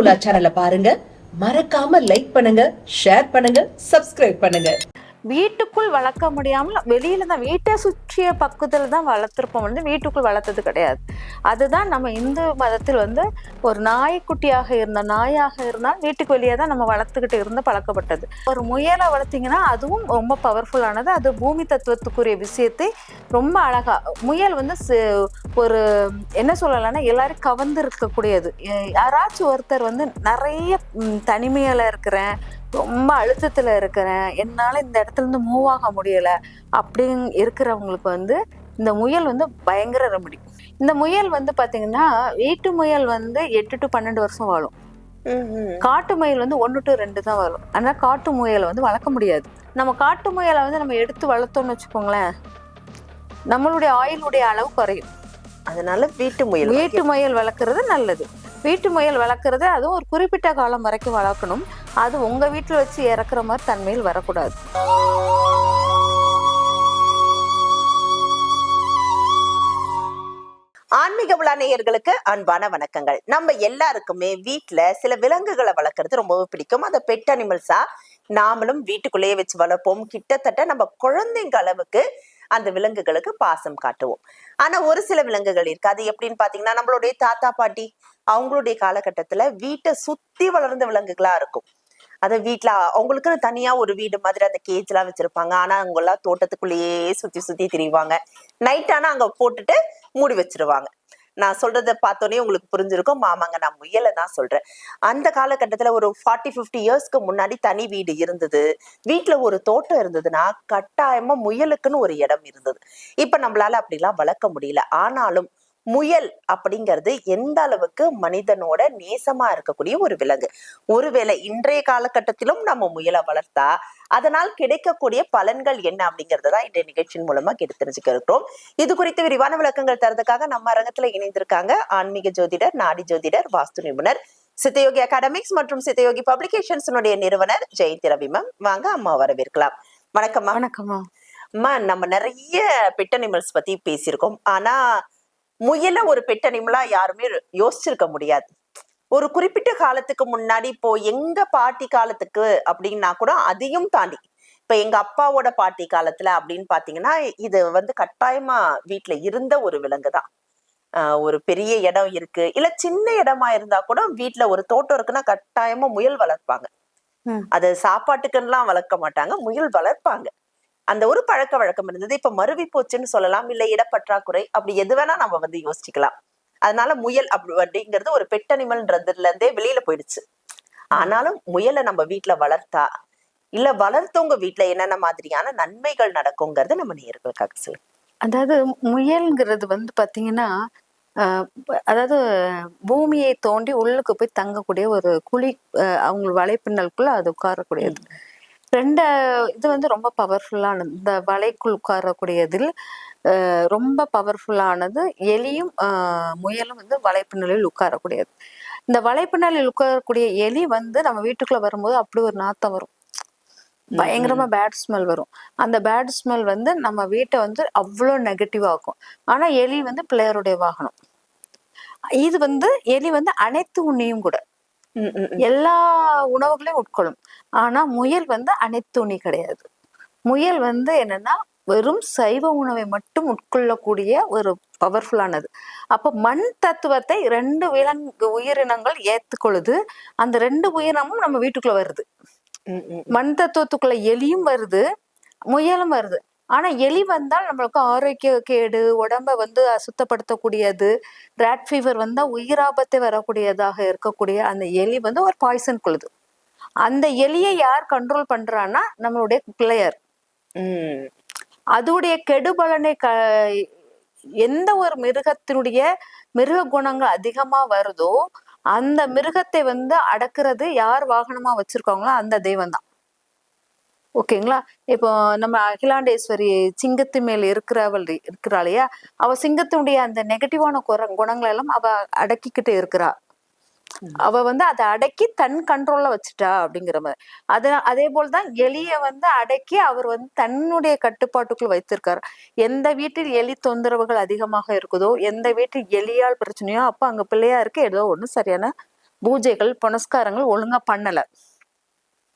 உலாச்சாரல சேனலை பாருங்க. மறக்காம லைக் பண்ணுங்க ஷேர் பண்ணுங்க சப்ஸ்கிரைப் பண்ணுங்க. வீட்டுக்குள் வளர்க்க முடியாமல் வெளியில தான் வீட்டை சுற்றிய பக்கத்தில் தான் வளர்த்துருப்போம். வந்து வீட்டுக்குள் வளர்த்தது கிடையாது. அதுதான் நம்ம இந்து மதத்தில் வந்து ஒரு நாய்க்குட்டியாக இருந்த நாயாக இருந்தால் வீட்டுக்கு வெளியே தான் நம்ம வளர்த்துக்கிட்டு இருந்து பழக்கப்பட்டது. ஒரு முயலை வளர்த்திங்கன்னா அதுவும் ரொம்ப பவர்ஃபுல்லானது அது பூமி தத்துவத்துக்குரிய விஷயத்தை ரொம்ப அழகா முயல் வந்து ஒரு என்ன சொல்லலாம்னா எல்லாரும் கவர்ந்து இருக்கக்கூடியது யாராச்சும் ஒருத்தர் வந்து நிறைய தனிமையில இருக்கிறேன் ரொம்ப அழுத்தத்துல இருக்கிறேன். என்னால இந்த இடத்துல இருந்து மூவ் ஆக முடியல. அப்படின்னு இருக்கிறவங்களுக்கு வந்து இந்த முயல் வந்து பயங்கர ரெமடி இந்த முயல் வந்து பாத்தீங்கன்னா வீட்டு முயல் வந்து எட்டு டு பன்னெண்டு வருஷம் வாழும். காட்டு முயல் வந்து ஒன்று டு ரெண்டு தான் வரும் ஆனால் காட்டு முயலை வந்து வளர்க்க முடியாது. நம்ம காட்டு முயலை வந்து நம்ம எடுத்து வளர்த்தோம்னு வச்சுக்கோங்களேன் நம்மளுடைய ஆயிலுடைய அளவு குறையும். அதனால வீட்டு முயல் வீட்டு முயல் வளர்க்குறது நல்லது. வீட்டு முயல் வளர்க்குறது அதுவும் ஒரு குறிப்பிட்ட காலம் வரைக்கும் வளர்க்கணும். அது உங்க வீட்டில் வச்சு இறக்குற மாதிரி தன்மையில் வரக்கூடாது. ஆன்மீக விழா நேயர்களுக்கு அன்பான வணக்கங்கள். நம்ம எல்லாருக்குமே வீட்டுல சில விலங்குகளை வளர்க்கறது ரொம்பவே பிடிக்கும். அந்த பெட் அனிமல்ஸா நாமளும் வீட்டுக்குள்ளேயே வச்சு வளர்ப்போம். கிட்டத்தட்ட நம்ம குழந்தைங்க அளவுக்கு அந்த விலங்குகளுக்கு பாசம் காட்டுவோம். ஆனா ஒரு சில விலங்குகள் இருக்கு. அது எப்படின்னு பாத்தீங்கன்னா நம்மளுடைய தாத்தா பாட்டி அவங்களுடைய காலகட்டத்துல வீட்டை சுத்தி வளர்ந்த விலங்குகளா இருக்கும். அத வீட்டுல அவங்களுக்குன்னு தனியா ஒரு வீடு மாதிரி அந்த கேஜ் எல்லாம் வச்சிருப்பாங்க. ஆனா அவங்க எல்லாம் தோட்டத்துக்குள்ளேயே சுத்தி சுத்தி திரிவாங்க. நைட் ஆனா அங்க போட்டுட்டு மூடி வச்சிருவாங்க. நான் சொல்றத பார்த்தோன்னே உங்களுக்கு புரிஞ்சிருக்கும். மாமாங்க நான் முயலை தான் சொல்றேன். அந்த காலகட்டத்துல ஒரு ஃபார்ட்டி ஃபிஃப்டி இயர்ஸ்க்கு முன்னாடி தனி வீடு இருந்தது. வீட்டுல ஒரு தோட்டம் இருந்ததுன்னா கட்டாயமா முயலுக்குன்னு ஒரு இடம் இருந்தது. இப்ப நம்மளால அப்படிலாம் வளர்க்க முடியல. ஆனாலும் முயல் அப்படிங்கிறது எந்த அளவுக்கு மனிதனோட நேசமா இருக்கக்கூடிய ஒரு விலங்கு. ஒருவேளை இன்றைய காலகட்டத்திலும் நம்ம முயலை வளர்த்தா அதனால் கிடைக்கக்கூடிய பலன்கள் என்ன அப்படிங்கறத தான் இன்றைய நிகழ்ச்சியின் மூலமா கேட்டு தெரிஞ்சுக்க இருக்கிறோம் இது குறித்து விரிவான விளக்கங்கள் தரதுக்காக நம்ம அரங்கத்துல இணைந்திருக்காங்க ஆன்மீக ஜோதிடர் நாடி ஜோதிடர் வாஸ்து நிபுணர் சித்தயோகி அகாடமிக்ஸ் மற்றும் சித்தயோகி பப்ளிகேஷன்ஸினுடைய நிறுவனர் ஜெயந்தி ரவி மேம் வாங்க அம்மா வரவேற்கலாம். வணக்கம்மா வணக்கம்மா அம்மா நம்ம நிறைய பெட் அனிமல்ஸ் பத்தி பேசியிருக்கோம். ஆனா முயல ஒரு பெட் அனிமலா யாருமே யோசிச்சிருக்க முடியாது. ஒரு குறிப்பிட்ட காலத்துக்கு முன்னாடி இப்போ எங்க பாட்டி காலத்துக்கு அப்படின்னா கூட அதையும் தாண்டி இப்ப எங்க அப்பாவோட பாட்டி காலத்துல அப்படின்னு பாத்தீங்கன்னா இது வந்து கட்டாயமா வீட்ல இருந்த ஒரு விலங்கு தான் ஆஹ் ஒரு பெரிய இடம் இருக்கு. இல்ல சின்ன இடமா இருந்தா கூட வீட்ல ஒரு தோட்டம் இருக்குன்னா கட்டாயமா முயல் வளர்ப்பாங்க. அது சாப்பாட்டுக்குன்னுலாம் வளர்க்க மாட்டாங்க முயல் வளர்ப்பாங்க. அந்த ஒரு பழக்க வழக்கம் இருந்தது. இப்ப மருவி போச்சுன்னு சொல்லலாம் இல்ல இடப்பற்றாக்குறை அப்படி எது வேணா நம்ம வந்து யோசிச்சுக்கலாம். அதனால முயல் அப்படி அப்படிங்கிறது ஒரு பெட் அனிமல்ன்றதுல இருந்தே வெளியில போயிடுச்சு. ஆனாலும் முயலை நம்ம வீட்ல வளர்த்தா இல்ல வளர்த்தவங்க வீட்ல என்னென்ன மாதிரியான நன்மைகள் நடக்குங்கிறது நம்ம நேர்களுக்காக சொல்லுங்க. அதாவது முயல்ங்கிறது வந்து பாத்தீங்கன்னா அதாவது பூமியை தோண்டி உள்ளுக்கு போய் தங்கக்கூடிய ஒரு குழி அவங்க வலைப்பின்னலுக்குள்ள அது உட்காரக்கூடியது. ரெண்டு இது வந்து ரொம்ப பவர்ஃபுல்லானது இந்த வலைக்குள் உட்காரக்கூடியதில் ரொம்ப பவர்ஃபுல்லானது எலியும் முயலும் வந்து வலைப்பின்னலில் உட்காரக்கூடியது. இந்த வலைப்பின்னலில் உட்காரக்கூடிய எலி வந்து நம்ம வீட்டுக்குள்ள வரும்போது அப்படி ஒரு நாத்தம் வரும். பயங்கரமா பேட் ஸ்மெல் வரும். அந்த பேட் ஸ்மெல் வந்து நம்ம வீட்டை வந்து அவ்வளோ நெகட்டிவ் ஆக்கும். ஆனா எலி வந்து பிள்ளையருடைய வாகனம். இது வந்து எலி வந்து அனைத்து உண்ணியும் கூட. எல்லா உணவுகளையும் உட்கொள்ளும். ஆனா முயல் வந்து அனைத்து உண்ணி கிடையாது. முயல் வந்து என்னன்னா வெறும் சைவ உணவை மட்டும் உட்கொள்ளக்கூடிய ஒரு பவர்ஃபுல்லானது அப்ப மண் தத்துவத்தை ரெண்டு விலங்கு உயிரினங்கள் ஏத்துக்கொள்ளுது அந்த ரெண்டு உயிரினமும் நம்ம வீட்டுக்குள்ள வருது. மண் தத்துவத்துக்குள்ள எலியும் வருது முயலும் வருது. ஆனா எலி வந்தால் நம்மளுக்கு ஆரோக்கிய கேடு உடம்ப வந்து அசுத்தப்படுத்தக்கூடியது ரேட் ஃபீவர் வந்தா உயிராபத்தை வரக்கூடியதாக இருக்கக்கூடிய அந்த எலி வந்து ஒரு பாய்சன் கொள்ளுது அந்த எலியை யார் கண்ட்ரோல் பண்றான்னா நம்மளுடைய பிள்ளையர். அதோடைய கெடுபலனை க எந்த ஒரு மிருகத்தினுடைய மிருக குணங்கள் அதிகமா வருதோ அந்த மிருகத்தை வந்து அடக்குறது யார் வாகனமா வச்சிருக்காங்களோ அந்த தெய்வம் தான் ஓகேங்களா? இப்போ நம்ம அகிலாண்டேஸ்வரி சிங்கத்து மேல் இருக்கிறவள் இருக்கிறா இல்லையா? அவ சிங்கத்தினுடைய அந்த நெகட்டிவான குணங்களை எல்லாம் அவ அடக்கிக்கிட்டு இருக்கிறா. அவ வந்து அதை அடக்கி தன் கண்ட்ரோல்ல வச்சுட்டா அப்படிங்கிற மாதிரி. அத அதே போல்தான் எலிய வந்து அடக்கி அவர் வந்து தன்னுடைய கட்டுப்பாட்டுக்குள் வைத்திருக்காரு. எந்த வீட்டில் எலி தொந்தரவுகள் அதிகமாக இருக்குதோ எந்த வீட்டில் எலியால் பிரச்சனையோ அப்ப அங்க பிள்ளையா இருக்கு ஏதோ ஒண்ணு சரியான பூஜைகள் புனஸ்காரங்கள் ஒழுங்கா பண்ணல.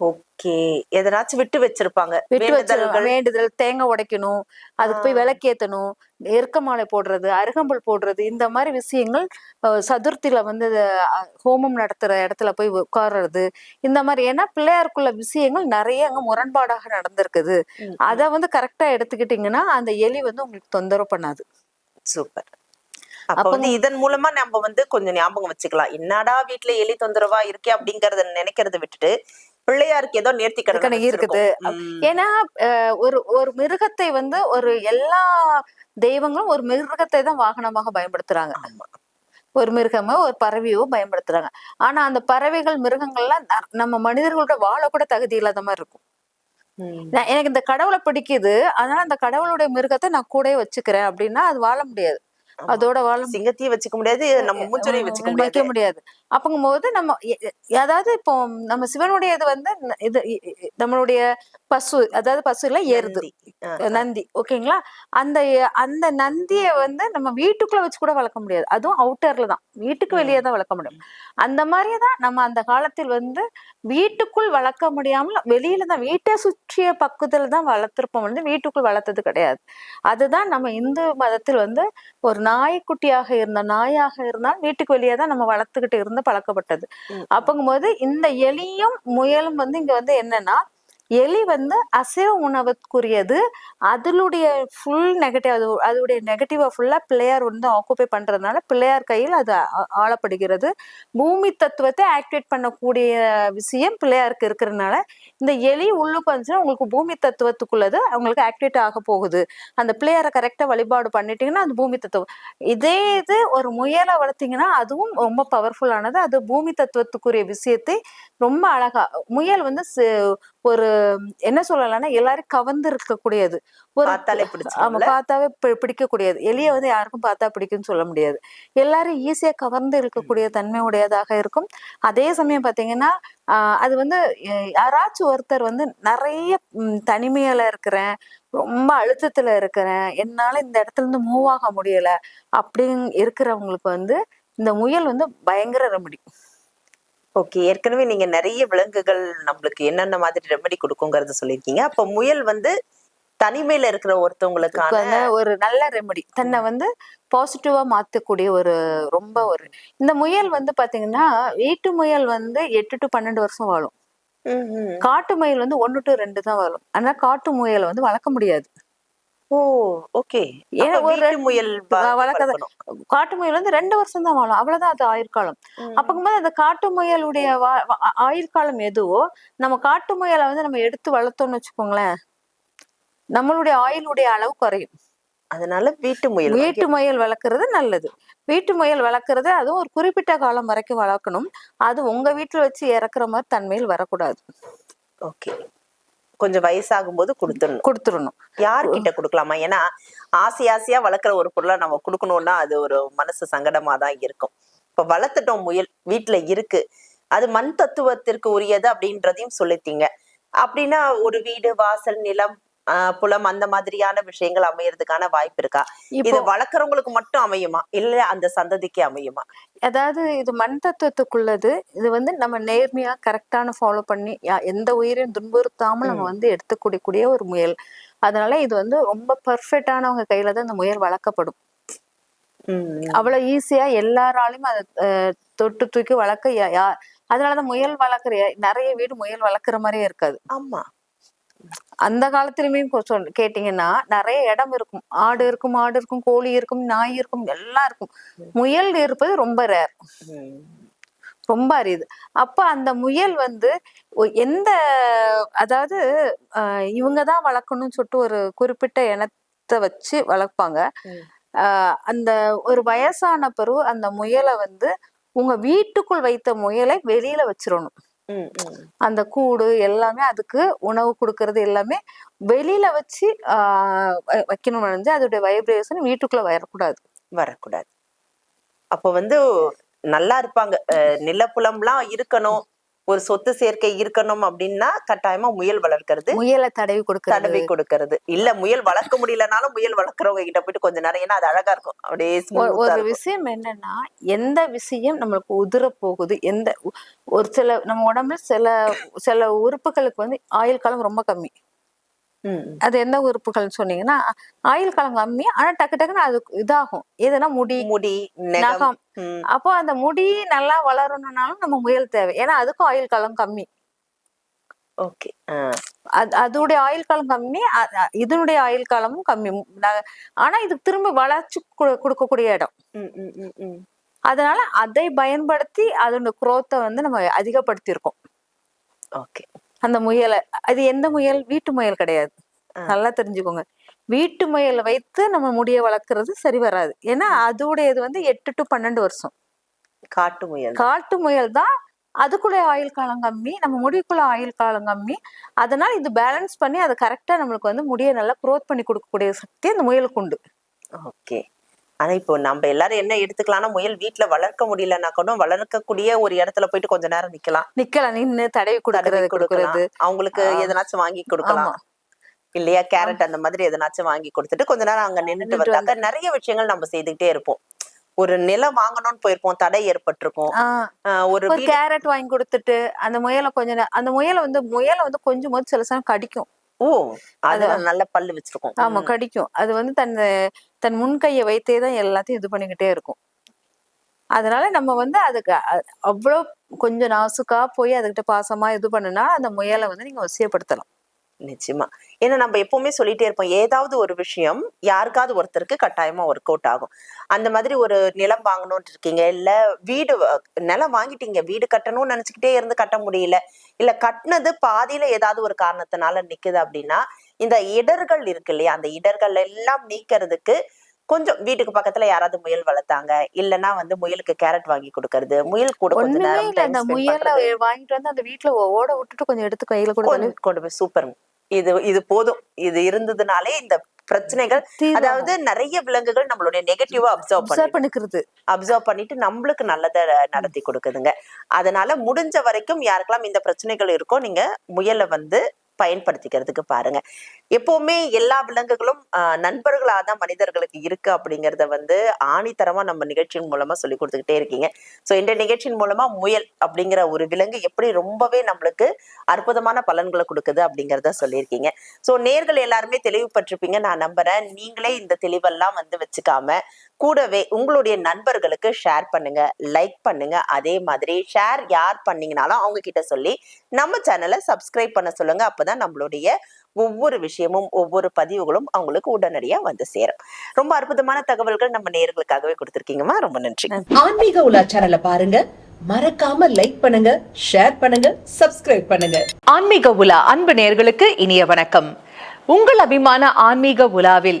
ஓகே. எதனாச்சும் விட்டு வச்சிருப்பாங்க. விட்டு வச்சு வேண்டுதல்கள். வேண்டுதல் தேங்காய் உடைக்கணும் அதுக்கு போய். விளக்கேத்தணும் எருக்க மாலை போடுறது அருகம்புல் போடுறது இந்த மாதிரி விஷயங்கள் சதுர்த்தியில வந்து ஹோமம் நடத்துற இடத்துல போய் உட்கார்றது இந்த மாதிரி. ஏன்னா பிள்ளையாருக்குள்ள விஷயங்கள் நிறைய அங்க முரண்பாடாக நடந்திருக்குது. அதை வந்து கரெக்டா எடுத்துக்கிட்டீங்கன்னா அந்த எலி வந்து உங்களுக்கு தொந்தரவு பண்ணாது. சூப்பர். அப்ப வந்து இதன் மூலமா நம்ம வந்து கொஞ்சம் ஞாபகம் வச்சுக்கலாம். என்னடா வீட்ல எலி தொந்தரவா இருக்கே அப்படிங்கறத நினைக்கிறத விட்டுட்டு பிள்ளையாருக்கு ஏதோ நேர்த்தி கடன் இருக்குது. ஏன்னா ஒரு ஒரு மிருகத்தை வந்து ஒரு எல்லா தெய்வங்களும் ஒரு மிருகத்தை தான் வாகனமாக பயன்படுத்துறாங்க. ஒரு மிருகமோ ஒரு பறவையோ பயன்படுத்துறாங்க. ஆனா அந்த பறவைகள் மிருகங்கள்லாம் நம்ம மனிதர்களோட வாழ கூட தகுதி இல்லாத மாதிரி இருக்கும். எனக்கு இந்த கடவுளை பிடிக்குது. அதனால அந்த கடவுளுடைய மிருகத்தை நான் கூடயே வச்சுக்கிறேன் அப்படின்னா அது வாழ முடியாது. அதோட வாழ சிங்கத்தையும் வச்சுக்க முடியாது. நம்ம மூஞ்சலையும் வச்சுக்க முடியாது. முடியாது அப்பங்கும் போது நம்ம அதாவது இப்போ நம்ம சிவனுடைய இது வந்து இது நம்மளுடைய பசு அதாவது பசு இல்ல எருது நந்தி. ஓகேங்களா? அந்த அந்த நந்திய வந்து நம்ம வீட்டுக்குள்ள வச்சு கூட வளர்க்க முடியாது. அதுவும் அவுட்டர்ல தான். வீட்டுக்கு. வெளியே தான் வளர்க்க முடியும். அந்த மாதிரியே தான் நம்ம அந்த காலத்தில் வந்து வீட்டுக்குள் வளர்க்க முடியாமல் வெளியில தான் வீட்டை சுற்றிய பக்குதல் தான் வளர்த்திருப்போம் வந்து வீட்டுக்குள் வளர்த்தது கிடையாது. அதுதான் நம்ம இந்து மதத்தில் வந்து ஒரு நாய்க்குட்டியாக இருந்த நாயாக இருந்தால் வீட்டுக்கு வெளியே தான் நம்ம வளர்த்துக்கிட்டு இருந்து பழக்கப்பட்டது. அப்பங்கும்போது இந்த எலியும் முயலும் வந்து இங்க வந்து என்னன்னா எலி வந்து அசைவ உணவுக்குரியது. அதனுடைய ஃபுல் நெகட்டிவ் அது அதோடைய நெகட்டிவா ஃபுல்லாக பிள்ளையார் வந்து ஆக்குபை பண்ணுறதுனால பிள்ளையார் கையில் அது ஆளப்படுகிறது. பூமி தத்துவத்தை ஆக்டிவேட் பண்ணக்கூடிய விஷயம் பிள்ளையாருக்கு இருக்கிறதுனால இந்த எலி உள்ளுக்கு வந்துச்சுன்னா உங்களுக்கு பூமி தத்துவத்துக்குள்ளது அவங்களுக்கு ஆக்டிவேட் ஆக போகுது. அந்த பிள்ளையாரை கரெக்டாக வழிபாடு பண்ணிட்டீங்கன்னா அது பூமி தத்துவம். இதே இது ஒரு முயலை வளர்த்தீங்கன்னா அதுவும் ரொம்ப பவர்ஃபுல்லானது அது பூமி தத்துவத்துக்குரிய விஷயத்தை ரொம்ப அழகா முயல் வந்து ஒரு என்ன சொல்லலாம்னா எல்லாரும் கவர்ந்து இருக்கக்கூடியது. ஒரு ஆமா? பார்த்தாவே பிடிக்கக்கூடியது. எலிய வந்து யாருக்கும் பார்த்தா பிடிக்கும்னு சொல்ல முடியாது. எல்லாரும் ஈஸியா கவர்ந்து இருக்கக்கூடிய தன்மை உடையதாக இருக்கும். அதே சமயம் பாத்தீங்கன்னா ஆஹ் அது வந்து யாராச்சும் ஒருத்தர் வந்து நிறைய தனிமையில இருக்கிறேன் ரொம்ப அழுத்தத்துல இருக்கிறேன் என்னால இந்த இடத்துல இருந்து மூவ் ஆக முடியல அப்படின்னு இருக்கிறவங்களுக்கு வந்து இந்த முயல் வந்து பயங்கர ரெமடி. ஓகே ஏற்கனவே நீங்க நிறைய விலங்குகள் நம்மளுக்கு என்னென்ன மாதிரி ரெமெடி கொடுக்குங்கிறத சொல்லியிருக்கீங்க. அப்ப முயல் வந்து தனிமையில இருக்கிற ஒருத்தவங்களுக்கான ஒரு நல்ல ரெமடி தன்னை வந்து பாசிட்டிவா மாத்தக்கூடிய ஒரு ரொம்ப ஒரு இந்த முயல் வந்து பாத்தீங்கன்னா வீட்டு முயல் வந்து எட்டு டு பன்னெண்டு வருஷம் வாழும். காட்டு முயல் வந்து ஒன்னு டு ரெண்டு தான் வாழும். ஆனா காட்டு முயலை வந்து வளர்க்க முடியாது. ஓ ஓகே. ஏன்னா ஒரு முயல் வளர்க்கறது-. காட்டு முயல் வந்து ரெண்டு வருஷம் தான் வாழும். அவ்வளவுதான் அது ஆயுட்காலம். ம். அப்பங்கும்போது அந்த காட்டு முயலுடைய ஆயுட்காலம் எதுவோ நம்ம காட்டு முயலை வந்து நம்ம எடுத்து வளர்த்தோம்னு வச்சுக்கோங்களேன் நம்மளுடைய ஆயுளுடைய அளவு குறையும். அதனால வீட்டு முயல் வீட்டு முயல் வளர்க்கறது நல்லது. வீட்டு முயல் வளர்க்கறது அதுவும் ஒரு குறிப்பிட்ட காலம் வரைக்கும் வளர்க்கணும். அது உங்க வீட்டுல வச்சு இறக்குற மாதிரி தன்மையில் வரக்கூடாது. ஓகே. கொஞ்சம் வயசாகும் போது கொடுத்துடணும். கொடுத்துடணும். யார்கிட்ட கொடுக்கலாமா? ஏன்னா ஆசை ஆசையா வளர்க்குற ஒரு பொருளை நம்ம கொடுக்கணும்னா அது ஒரு மனசு சங்கடமா தான் இருக்கும். இப்ப வளர்த்துட்டோம் முயல் வீட்டுல இருக்கு. அது மண் தத்துவத்திற்கு உரியது அப்படின்றதையும் சொல்லித்தீங்க அப்படின்னா ஒரு வீடு வாசல் நிலம் புலம் அந்த மாதிரியான விஷயங்கள் அமையறதுக்கான வாய்ப்பு இருக்கா? இது வளர்க்குறவங்களுக்கு மட்டும் அமையுமா? இல்ல அந்த சந்ததிக்கு அமையுமா? அதாவது இது மண் தத்துவத்துக்குள்ளது. இது வந்து நம்ம நேர்மையா கரெக்டான ஃபாலோ பண்ணி எந்த உயிரையும் துன்புறுத்தாமல் நம்ம வந்து எடுத்துக்கூடிய ஒரு முயல். அதனால இது வந்து ரொம்ப பர்ஃபெக்டானவங்க கையில தான் இந்த முயல் வளர்க்கப்படும். அவ்வளவு ஈஸியா எல்லாராலையும் அதை தொட்டு தூக்கி வளர்க்க யா- யா- அதனாலதான் முயல் வளர்க்குற நிறைய வீடு முயல் வளர்க்குற மாதிரியே இருக்காது. ஆமா. அந்த காலத்திலுமே கேட்டீங்கன்னா நிறைய இடம் இருக்கும். ஆடு இருக்கும் மாடு இருக்கும் கோழி இருக்கும் நாய் இருக்கும் எல்லாம் இருக்கும். முயல் இருப்பது ரொம்ப ரேர் ரொம்ப அரியுது அப்ப அந்த முயல் வந்து எந்த அதாவது ஆஹ் இவங்கதான் வளர்க்கணும்னு சொல்லிட்டு ஒரு குறிப்பிட்ட இனத்தை வச்சு வளர்ப்பாங்க. ஆஹ் அந்த ஒரு வயசான பிறகு அந்த முயலை வந்து உங்க வீட்டுக்குள் வைத்த முயலை வெளியில வச்சிடணும் அந்த கூடு எல்லாமே அதுக்கு உணவு கொடுக்கறது எல்லாமே வெளியில வச்சு வைக்கணும் வந்து அதோடைய வைப்ரேஷன் வீட்டுக்குள்ள வரக்கூடாது. வரக்கூடாது. அப்போ வந்து நல்லா இருப்பாங்க. அஹ் நிலப்புலம்லாம் இருக்கணும். ஒரு சொத்து சேர்க்கை இருக்கணும் அப்படின்னா கட்டாயமா முயல் வளர்க்கறது. முயலை தடவி கொடுக்கறது. தடவை கொடுக்கறது. இல்ல முயல் வளர்க்க முடியலனாலும் முயல் வளர்க்கறவங்க கிட்ட போயிட்டு கொஞ்ச நேரம் ஏன்னா அது அழகா இருக்கும். அப்படியே ஒரு-. விஷயம் என்னன்னா எந்த விஷயம் நம்மளுக்கு உதிர போகுது? எந்த ஒரு சில நம்ம உடம்புல சில சில உறுப்புகளுக்கு வந்து ஆயுள் காலம் ரொம்ப கம்மி. அது எந்த உறுப்புகள்னு சொன்னீங்கன்னா ஆயுள் காலம் கம்மி ஆனா டக்கு டக்குன்னு அது இதாகும். எதுனா முடி முடி நகம். அப்போ அந்த முடி நல்லா வளரணும்னாலும் நம்ம முயல் தேவை. ஏன்னா அதுக்கும் ஆயுள் காலம் கம்மி. ஓகே. அது அதோடைய ஆயுள் காலம் கம்மி இதனுடைய ஆயுள் காலமும் கம்மி. ஆனா இதுக்கு திரும்ப வளர்ச்சி கொடுக்கக்கூடிய இடம். அதனால அதை பயன்படுத்தி அதோட குரோத்தை வந்து நம்ம அதிகப்படுத்தியிருக்கோம். ஓகே. அந்த முயலை அது எந்த முயல்? வீட்டு முயல் கிடையாது. நல்லா தெரிஞ்சுக்கோங்க. வீட்டு முயலை வைத்து நம்ம முடிய வளர்க்கறது சரி வராது. ஏன்னா அதோடைய இது வந்து எட்டு டு பன்னெண்டு வருஷம். காட்டு முயல். காட்டு முயல் தான் அதுக்குள்ள ஆயுள் காலம் கம்மி நம்ம முடிக்குள்ள ஆயுள் காலம் கம்மி. அதனால இது பேலன்ஸ் பண்ணி அதை கரெக்டா நம்மளுக்கு வந்து முடிய நல்லா க்ரோத் பண்ணி கொடுக்கக்கூடிய சக்தி அந்த முயலுக்கு உண்டு. ஓகே. ஆனா இப்போ நம்ம எல்லாரும் என்ன எடுத்துக்கலாம்னா முயல் வீட்ல வளர்க்க முடியலன்னா கூட வளர்க்கக்கூடிய ஒரு இடத்துல போயிட்டு கொஞ்ச நேரம் நிக்கலாம். நிக்கலாம். நின்னு தடவி தடவி கொடுக்கறது அவங்களுக்கு. எதனாச்சும் வாங்கி கொடுக்கலாம். இல்லையா கேரட் அந்த மாதிரி எதனாச்சும் வாங்கி கொடுத்துட்டு கொஞ்ச நேரம் அங்க நின்னுட்டு நின்னுட்டு வந்தாக்க நிறைய விஷயங்கள் நம்ம செய்துக்கிட்டே இருப்போம். ஒரு நிலம் வாங்கணும்னு போயிருப்போம். தடை ஏற்பட்டிருக்கும். ஒரு கேரட் வாங்கி கொடுத்துட்டு அந்த முயலை கொஞ்ச நேரம் அந்த முயலை வந்து முயலை வந்து கொஞ்சம் போது சில சமயம் கடிக்கும். ஓ அது நல்ல பல்லு வச்சிருக்கோம். ஆமா கடிக்கும். அது வந்து தன் தன் முன்கையை வைத்தே தான் எல்லாத்தையும் இது பண்ணிக்கிட்டே இருக்கும். அதனால நம்ம வந்து அதுக்கு அவ்வளோ கொஞ்சம் நாசுக்கா போய் அதுக்கிட்ட பாசமா இது பண்ணுனா அந்த முயலை வந்து நீங்க வசியப்படுத்தலாம். நிச்சயமா. ஏன்னா நம்ம எப்பவுமே சொல்லிட்டே இருப்போம் ஏதாவது ஒரு விஷயம் யாருக்காவது ஒருத்தருக்கு கட்டாயமா ஒர்க் அவுட் ஆகும். அந்த மாதிரி ஒரு நிலம் வாங்கணும்னு இருக்கீங்க இல்ல வீடு நிலம் வாங்கிட்டீங்க வீடு கட்டணும்னு நினைச்சுக்கிட்டே இருந்து கட்ட முடியல இல்ல கட்டினது பாதியில ஏதாவது ஒரு காரணத்தினால நிக்குது அப்படின்னா இந்த இடர்கள் இருக்கு இல்லையா அந்த இடர்கள் எல்லாம் நீக்கிறதுக்கு கொஞ்சம் வீட்டுக்கு பக்கத்துல யாராவது முயல் வளர்த்தாங்க இல்லைன்னா வந்து முயலுக்கு கேரட் வாங்கி கொடுக்கறது முயல் கூட கொஞ்ச ஒண்ணுமே நேரம் இல்ல time அந்த முயலை. வாங்கிட்டு வந்து அந்த வீட்டுல ஓட விட்டுட்டு கொஞ்சம் எடுத்து கையில கொண்டு கொண்டு போய் சூப்பர் இது இது போதும். இது இருந்ததுனாலே இந்த பிரச்சனைகள். அதாவது நிறைய விலங்குகள் நம்மளுடைய நெகட்டிவா அப்சர்வ் பண்ணிக்கிறது. அப்சர்வ் பண்ணிட்டு நம்மளுக்கு நல்லதை நடத்தி கொடுக்குதுங்க. அதனால முடிஞ்ச வரைக்கும் யாருக்கெல்லாம் இந்த பிரச்சனைகள் இருக்கோ நீங்க முயலை வந்து பயன்படுத்திக்கிறதுக்கு பாருங்க. எப்பவுமே எல்லா விலங்குகளும் நண்பர்களாக தான் மனிதர்களுக்கு இருக்கு அப்படிங்கிறத வந்து ஆணித்தரமா நம்ம நிகழ்ச்சியின் மூலமா சொல்லி கொடுத்துக்கிட்டே இருக்கீங்க. ஸோ இந்த நிகழ்ச்சியின் மூலமா முயல் அப்படிங்கிற ஒரு விலங்கு எப்படி ரொம்பவே நம்மளுக்கு அற்புதமான பலன்களை கொடுக்குது அப்படிங்கிறத சொல்லியிருக்கீங்க. ஸோ நேர்கள் எல்லாருமே தெளிவுபட்டிருப்பீங்க. நான் நம்புறேன். நீங்களே இந்த தெளிவெல்லாம் வந்து வச்சுக்காம கூடவே உங்களுடைய நண்பர்களுக்கு ஷேர் பண்ணுங்க லைக் பண்ணுங்க. அதே மாதிரி ஷேர் யார் பண்ணீங்கனாலும் அவங்க கிட்ட சொல்லி நம்ம சேனலை சப்ஸ்கிரைப் பண்ண சொல்லுங்க. அப்பதான் நம்மளுடைய ஒவ்வொரு விஷயமும் ஒவ்வொரு பதிவுகளும் அவங்களுக்கு உடனடியா வந்து சேரும். ரொம்ப அற்புதமான தகவல்கள் நம்ம நேயர்களுக்காகவே கொடுத்துருக்கீங்கம்மா. ரொம்ப நன்றி. ஆன்மீக உலா சேனலை பாருங்க. மறக்காம லைக் பண்ணுங்க ஷேர் பண்ணுங்க சப்ஸ்கிரைப் பண்ணுங்க. ஆன்மீக உலா அன்பு நேயர்களுக்கு இனிய வணக்கம். உங்கள் அபிமான ஆன்மீக உலாவில்